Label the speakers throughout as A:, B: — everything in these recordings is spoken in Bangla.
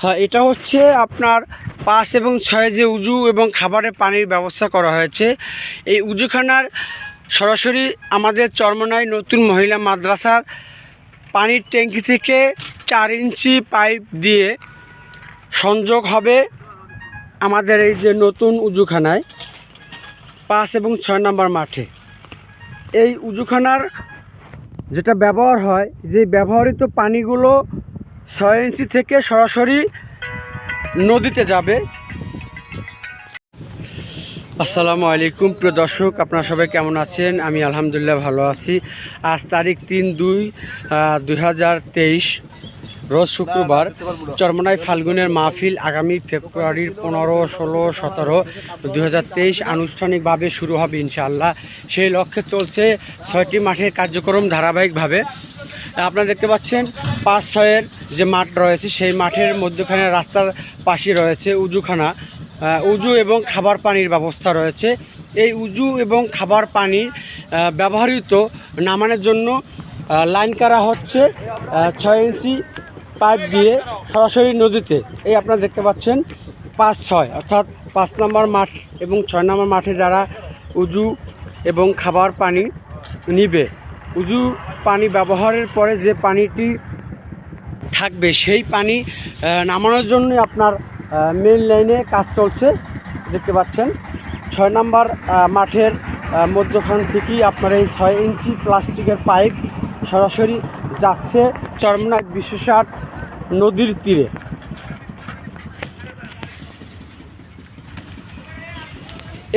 A: হ্যাঁ এটা হচ্ছে আপনার পাঁচ এবং ছয় যে উজু এবং খাবারের পানির ব্যবস্থা করা হয়েছে। এই উজুখানার সরাসরি আমাদের চরমনাই নতুন মহিলা মাদ্রাসার পানির ট্যাঙ্কি থেকে চার ইঞ্চি পাইপ দিয়ে সংযোগ হবে আমাদের এই যে নতুন উজুখানায় পাঁচ এবং ছয় নম্বর মাঠে। এই উজুখানার যেটা ব্যবহার হয়, যে ব্যবহৃত পানিগুলো ছয় ইঞ্চি থেকে সরাসরি নদীতে যাবে। আসসালামু আলাইকুম, প্রিয় দর্শক, আপনারা সবাই কেমন আছেন? আমি আলহামদুলিল্লাহ ভালো আছি। আজ তারিখ তিন দুই দুই রোজ শুক্রবার চরমনাই ফাল্গুনের মাহফিল আগামী ফেব্রুয়ারির পনেরো, ষোলো, সতেরো দু আনুষ্ঠানিকভাবে শুরু হবে ইনশাআল্লাহ। সেই লক্ষ্যে চলছে ছয়টি মাঠের কার্যক্রম ধারাবাহিকভাবে। আপনারা দেখতে পাচ্ছেন, পাঁচ, ছয়ের যে মাঠ রয়েছে, সেই মাঠের মধ্যখানে রাস্তার পাশে রয়েছে উজুখানা। উজু এবং খাবার পানির ব্যবস্থা রয়েছে। এই উজু এবং খাবার পানি ব্যবহৃত নামানোর জন্য লাইন করা হচ্ছে ছয় ইঞ্চি পাইপ দিয়ে সরাসরি নদীতে। এই আপনারা দেখতে পাচ্ছেন, পাঁচ ছয়, অর্থাৎ পাঁচ নম্বর মাঠ এবং ছয় নম্বর মাঠে যারা উজু এবং খাবার পানি নিবে। উজু পানি ব্যবহারের পরে যে পানিটি থাকবে সেই পানি নামানোর জন্য আপনার মেন লাইনে কাজ চলছে, দেখতে পাচ্ছেন। ছয় নম্বর মাঠের মধ্যখান থেকেই আপনার এই ছয় ইঞ্চি প্লাস্টিকের পাইপ সরাসরি যাচ্ছে চরমনাথ বিশ্বসাট নদীর তীরে।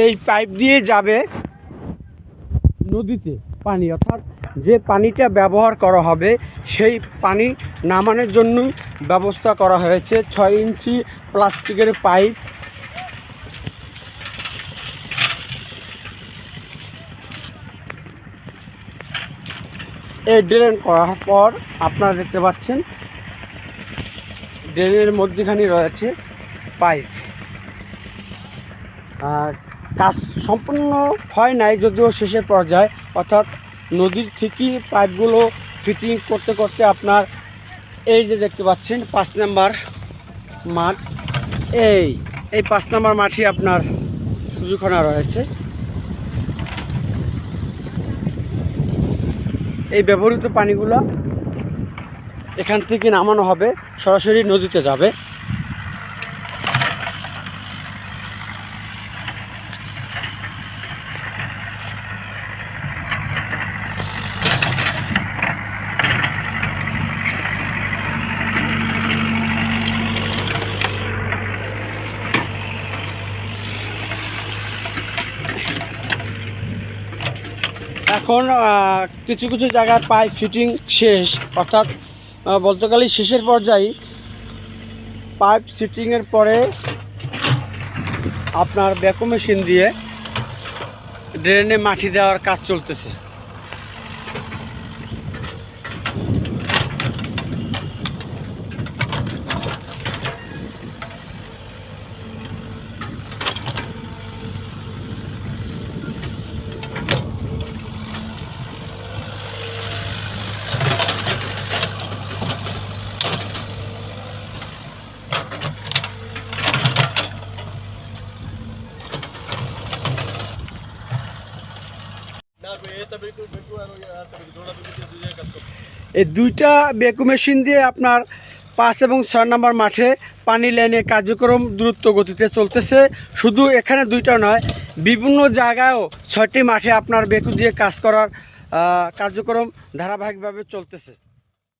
A: এই পাইপ দিয়ে যাবে নদীতে পানি, অর্থাৎ যে পানিটা ব্যবহার করা হবে, সেই পানি নামানোর জন্য ব্যবস্থা করা হয়েছে। ছয় ইঞ্চি প্লাস্টিকের পাইপ। এই ড্রেন করার পর আপনারা দেখতে পাচ্ছেন, ড্রেনের মধ্যেখানে রয়েছে পাইপ। আর কাজ সম্পূর্ণ হয় নাই, যদিও শেষের পর্যায়ে। অর্থাৎ নদীর থেকেই পাইপগুলো ফিটিং করতে করতে আপনার এই যে দেখতে পাচ্ছেন, পাঁচ নাম্বার মাঠ। এই এই পাঁচ নাম্বার মাঠই আপনার উজুখানা রয়েছে। এই ব্যবহৃত পানিগুলো এখান থেকে নামানো হবে, সরাসরি নদীতে যাবে। এখন কিছু কিছু জায়গায় পাইপ ফিটিং শেষ। অর্থাৎ বলতে গেলে শেষের পর্যায়ে পাইপ সিটিংয়ের পরে আপনার ব্যাকো মেশিন দিয়ে ড্রেনে মাটি দেওয়ার কাজ চলতেছে। এই দুইটা বেকু মেশিন দিয়ে আপনার পাঁচ এবং ছয় নম্বর মাঠে পানি লাইনে কার্যক্রম দ্রুত গতিতে চলতেছে। শুধু এখানে দুইটা নয়, বিভিন্ন জায়গায়ও ছয়টি মাঠে আপনার বেকু দিয়ে কাজ করার কার্যক্রম ধারাবাহিকভাবে চলতেছে।